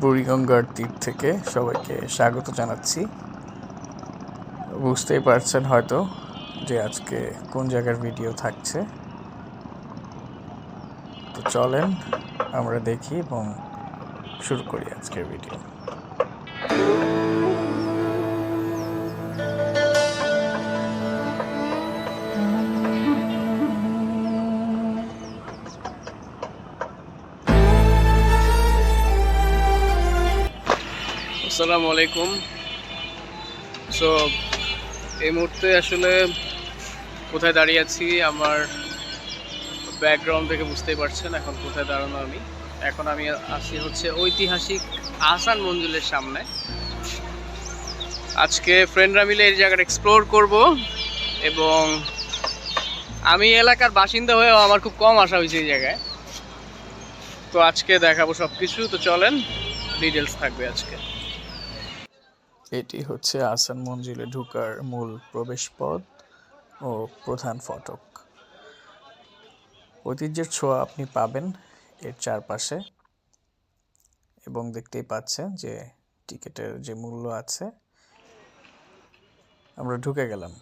বুড়িগঙ্গার তীর থেকে সবাইকে স্বাগত জানাচ্ছি। বুঝতেই পারছেন হয়তো যে আজকে কোন জায়গার ভিডিও থাকছে। তো চলেন আমরা দেখি এবং শুরু করি আজকের ভিডিও। আসসালামু আলাইকুম। সো এই মুহূর্তে আসলে কোথায় দাঁড়িয়ে আছি আমার ব্যাকগ্রাউন্ড থেকে বুঝতেই পারছেন এখন কোথায় দাঁড়ানো আমি। এখন আমি আছি হচ্ছে ঐতিহাসিক আহসান মঞ্জিলের সামনে। আজকে ফ্রেন্ডরা মিলে এই জায়গাটা এক্সপ্লোর করব এবং আমি এলাকার বাসিন্দা হয়েও আমার খুব কম আসা হয়েছে এই জায়গায়। তো আজকে দেখাবো সব কিছু তো চলেন ডিটেলস থাকবে আজকে। এটি হচ্ছে আসান মঞ্জিলে ঢুকার মূল প্রবেশপথ ও প্রধান ফটক। ঐতিহ্যের ছোঁয়া আপনি পাবেন এর চারপাশে এবং দেখতেই পাচ্ছেন যে টিকিটের যে মূল্য আছে, আমরা ঢুকে গেলাম।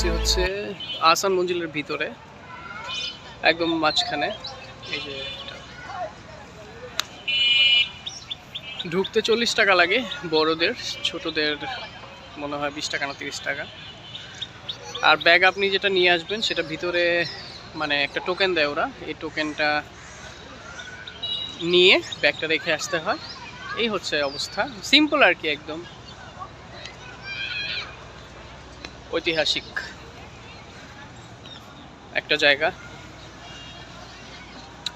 এখন আসছি হচ্ছে আসান মঞ্জিলের ভিতরে, একদম মাঝখানে। এই যে ঢুকতে চল্লিশ টাকা লাগে বড়দের, ছোটদের মনে হয় বিশ টাকা না তিরিশ টাকা। আর ব্যাগ আপনি যেটা নিয়ে আসবেন, সেটা ভিতরে মানে একটা টোকেন দেয় ওরা। এই টোকেনটা নিয়ে ব্যাগটা রেখে আসতে হয়। এই হচ্ছে অবস্থা। সিম্পল আর কি একদম। ঐতিহাসিক একটা জায়গা।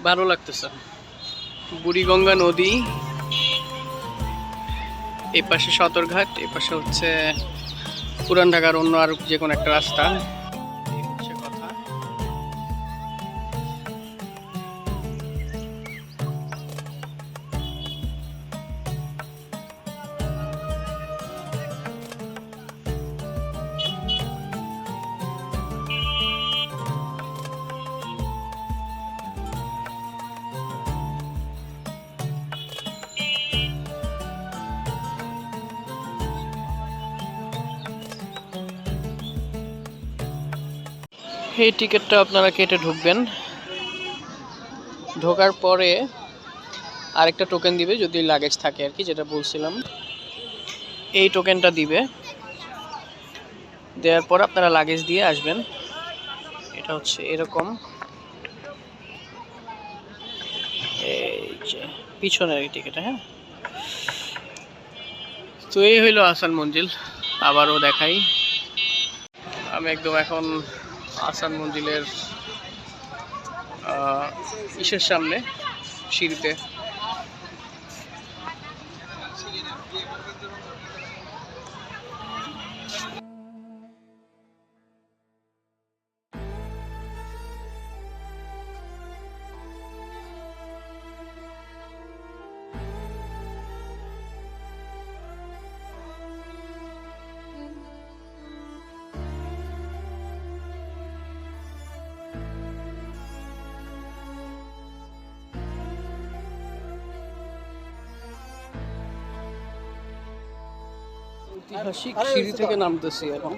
ভালো লাগতেছে। বুড়িগঙ্গা নদী এই পাশে সদরঘাট এই পাশে হচ্ছে পুরান ঢাকার অন্য আর যে কোনো একটা রাস্তা। এই টিকিটটা আপনারা কেটে ঢুকবেন। ঢোকার পরে আরেকটা টোকেন দিবে, যদি লাগেজ থাকে আর কি, যেটা বলছিলাম। এই টোকেনটা দিবে। দেওয়ার পর আপনারা লাগেজ দিয়ে আসবেন। এটা হচ্ছে এরকম। এই যে, পিছনের এই টিকিট হ্যাঁ? তো এই হইল আসান মঞ্জিল। আবারও দেখাই। আমি একদম এখন আসান মন্দিরের ইসের সামনে সিঁড়িতে ঐতিহাসিক সিঁড়ি থেকে নামতেছি এখন।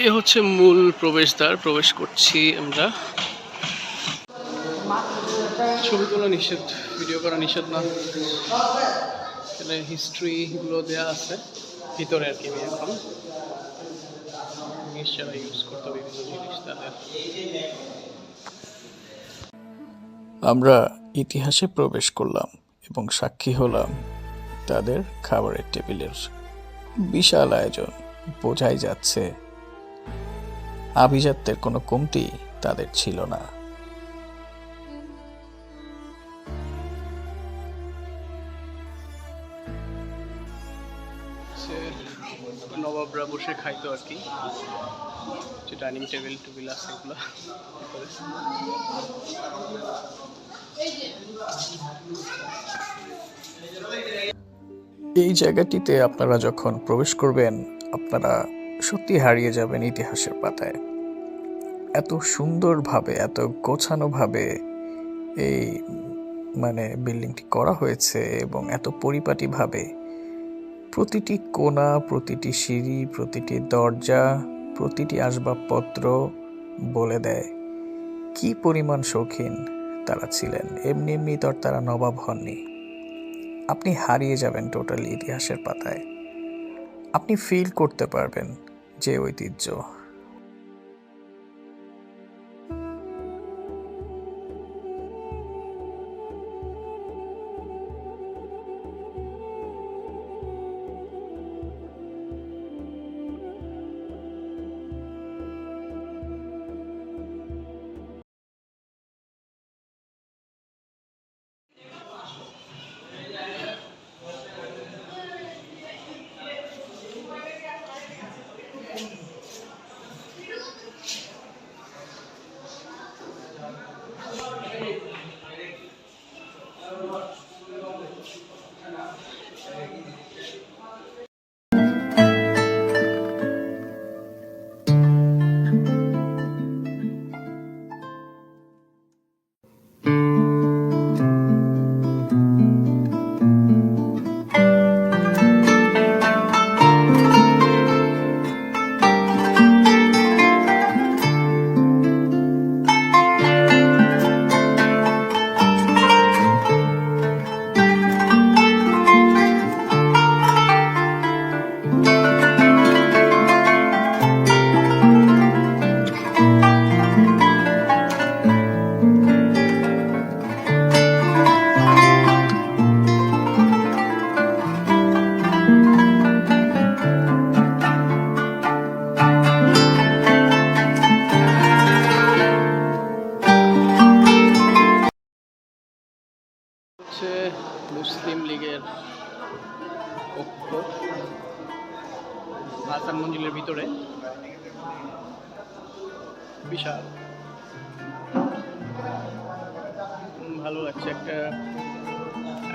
এই হচ্ছে মূল প্রবেশদ্বার প্রবেশ করছি আমরা। ছবি তোলা নিষেধ ভিডিও করা নিষেধ না। এখানে হিস্ট্রি গুলো দেওয়া আছে ভিতরে আর কি আমি এখন। জিনিস যারা ইউজ করতো বিভিন্ন জিনিস তাদের আমরা ইতিহাসে প্রবেশ করলাম এবং সাক্ষী হলাম তাদের খাবারের টেবিলের বিশাল আয়োজন। বোঝাই যাচ্ছে, আভিজাত্যের কোনো কমতি তাদের ছিল না। নবাবরা বসে খাইতো আর কি। যে ডাইনিং টেবিল টেবিল আছে এগুলো। এই জায়গাটিতে আপনারা যখন প্রবেশ করবেন, আপনারা সত্যি হারিয়ে যাবেন ইতিহাসের পাতায়। এত সুন্দরভাবে, এত গোছানোভাবে এই মানে বিল্ডিংটি করা হয়েছে এবং এত পরিপাটিভাবে প্রতিটি কোণা, প্রতিটি সিঁড়ি, প্রতিটি দরজা, প্রতিটি আসবাবপত্র বলে দেয় কি পরিমাণ শৌখিন তারা ছিলেন। এমনি এমনি তো তারা নবাব হননি। আপনি হারিয়ে যাবেন টোটালি ইতিহাসের পাতায়। আপনি ফিল করতে পারবেন যে ঐতিহ্য।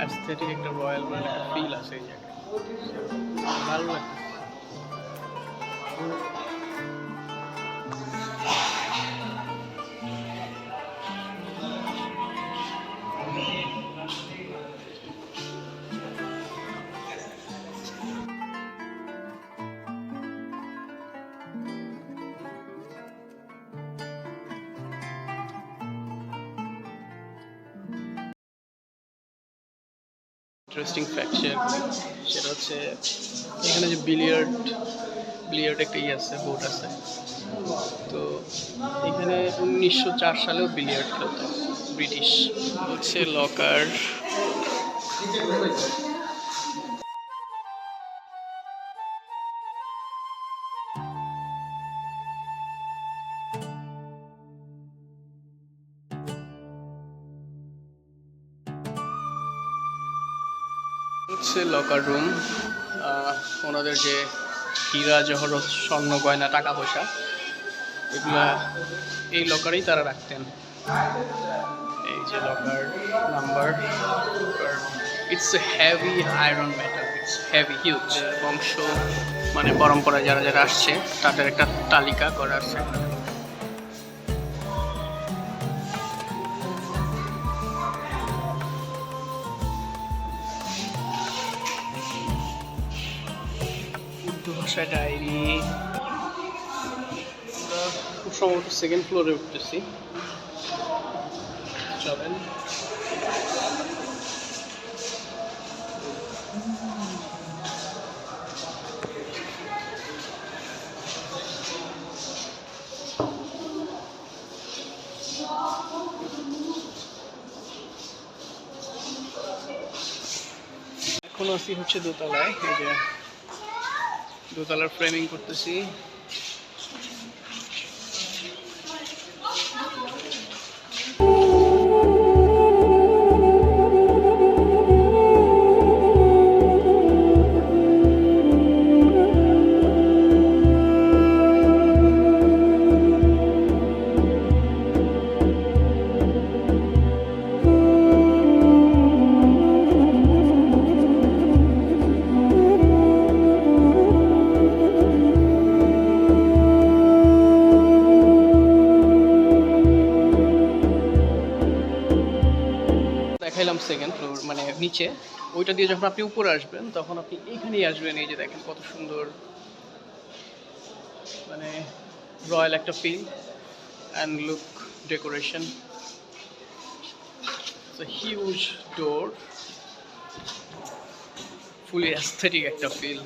অ্যাস্থেটিক একটা রয়্যাল মানে একটা ফিল আছে এই জায়গায়। ভালো লাগছে। ইন্টারেস্টিং করি সেটা হচ্ছে এখানে যে বিলিয়ার্ড বিলিয়ার্ড একটা ইয়ে আছে বোর্ড আছে। তো এখানে উনিশশো চার সালেও বিলিয়ার্ড খেলতো ব্রিটিশ হচ্ছে লকার হচ্ছে লকার রুম ওনাদের যে হীরা, জহরত, স্বর্ণ, গয়না, টাকা পয়সা, এগুলা এই লকারেই তারা রাখতেন। এই যে locker number it's a heavy iron metal it's heavy huge বংশ মানে পরম্পরা যারা যারা আসছে, তাদের একটা তালিকা করা আছে। ভাষায় ডায়েরি খুব সম্ভবত সেকেন্ড ফ্লোরে উঠতেছি। চলেন। এখন আসি হচ্ছে দোতলায় এই যে দোতলার ফ্রেমিং করতেছি। দেখাইলাম সেকেন্ড ফ্লোর মানে নিচে। ওইটা দিয়ে যখন আপনি উপরে আসবেন, তখন আপনি এইখানেই আসবেন। এই যে দেখেন কত সুন্দর মানে রয়্যাল একটা feel and look decoration huge door fully aesthetic একটা ফিল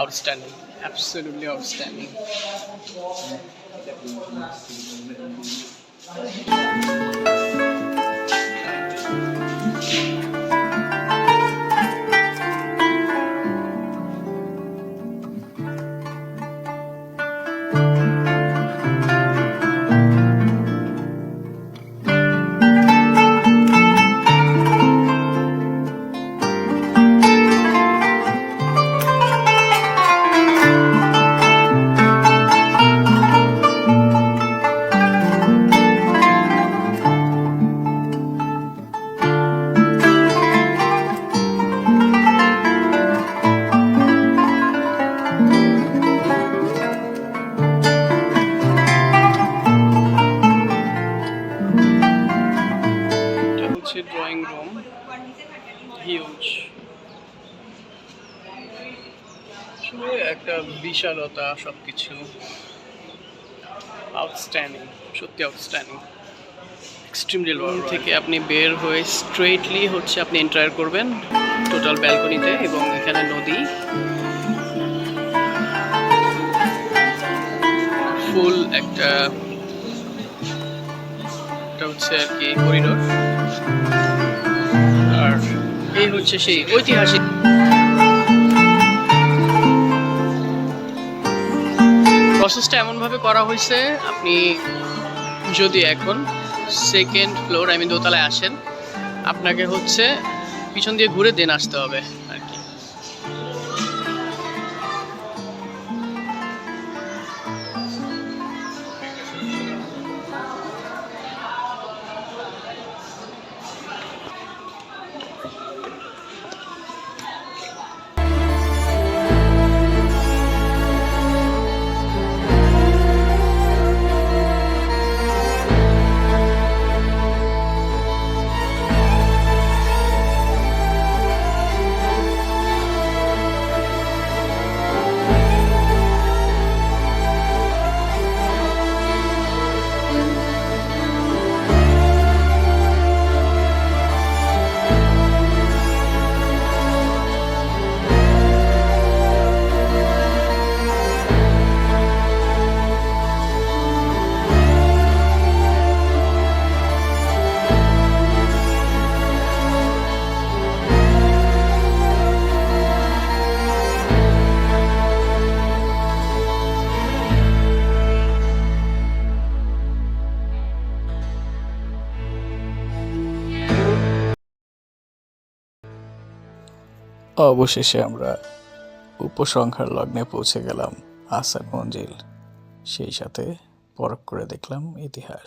আউটস্ট্যান্ডিং অ্যাবসলিউটলি আউটস্ট্যান্ডিং হচ্ছে ড্রয়িং রুম হিউজ একটা বিশালতা সব কিছু আউটস্ট্যান্ডিং সত্যি আউটস্ট্যান্ডিং এক্সট্রিমলি রুম থেকে আপনি বের হয়ে স্ট্রেটলি হচ্ছে আপনি এন্টার করবেন টোটাল ব্যালকনিতে এবং এখানে নদী। ফুল একটা এটা হচ্ছে আর কি করিডোর এই হচ্ছে সেই ঐতিহাসিক প্রসেসটা এমনভাবে করা হয়েছে, আপনি যদি এখন সেকেন্ড ফ্লোর আমি দোতলায় আসেন, আপনাকে হচ্ছে পিছন দিয়ে ঘুরে দেন আসতে হবে। অবশেষে আমরা উপসংহার লগ্নে পৌঁছে গেলাম আসার মঞ্জিল। সেই সাথে পরখ করে দেখলাম ইতিহাস।